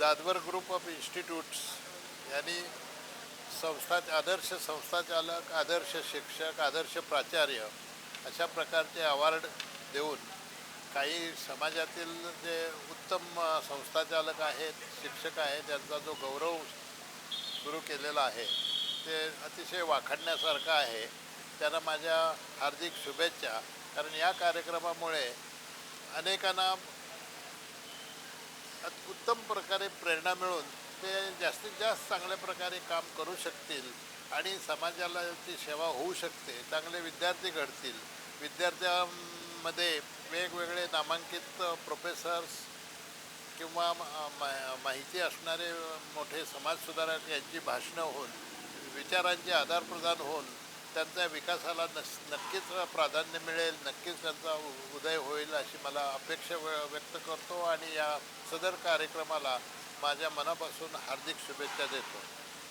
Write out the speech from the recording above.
Jadhavar group of institutes यांनी संस्था आदर्श संस्थाचालक आदर्श शिक्षक आदर्श प्राचार्य अशा प्रकारचे अवॉर्ड देऊन काही समाजातील जे उत्तम संस्थाचालक आहेत शिक्षक आहेत त्यांचा जो गौरव सुरू केलेला आहे ते अतिशय वाखाणण्यासारखं आहे. त्यांना माझ्या हार्दिक शुभेच्छा. कारण या कार्यक्रमामुळे अनेकांना अत- उत्तम प्रकारे प्रेरणा मिळून ते जास्तीत जास्त चांगल्या प्रकारे काम करू शकतील आणि समाजाला ती सेवा होऊ शकते. चांगले विद्यार्थी घडतील. विद्यार्थ्यांमध्ये वेगवेगळे नामांकित प्रोफेसर्स किंवा मा- माहिती असणारे मोठे समाजसुधारक यांची भाषणं होऊन विचारांचे आदानप्रदान होऊन त्यांच्या विकासाला नस नक्कीच प्राधान्य मिळेल नक्कीच त्यांचा उदय होईल अशी मला अपेक्षा व्य- व्यक्त करतो आणि या सदर कार्यक्रमाला माझ्या मनापासून हार्दिक शुभेच्छा देतो.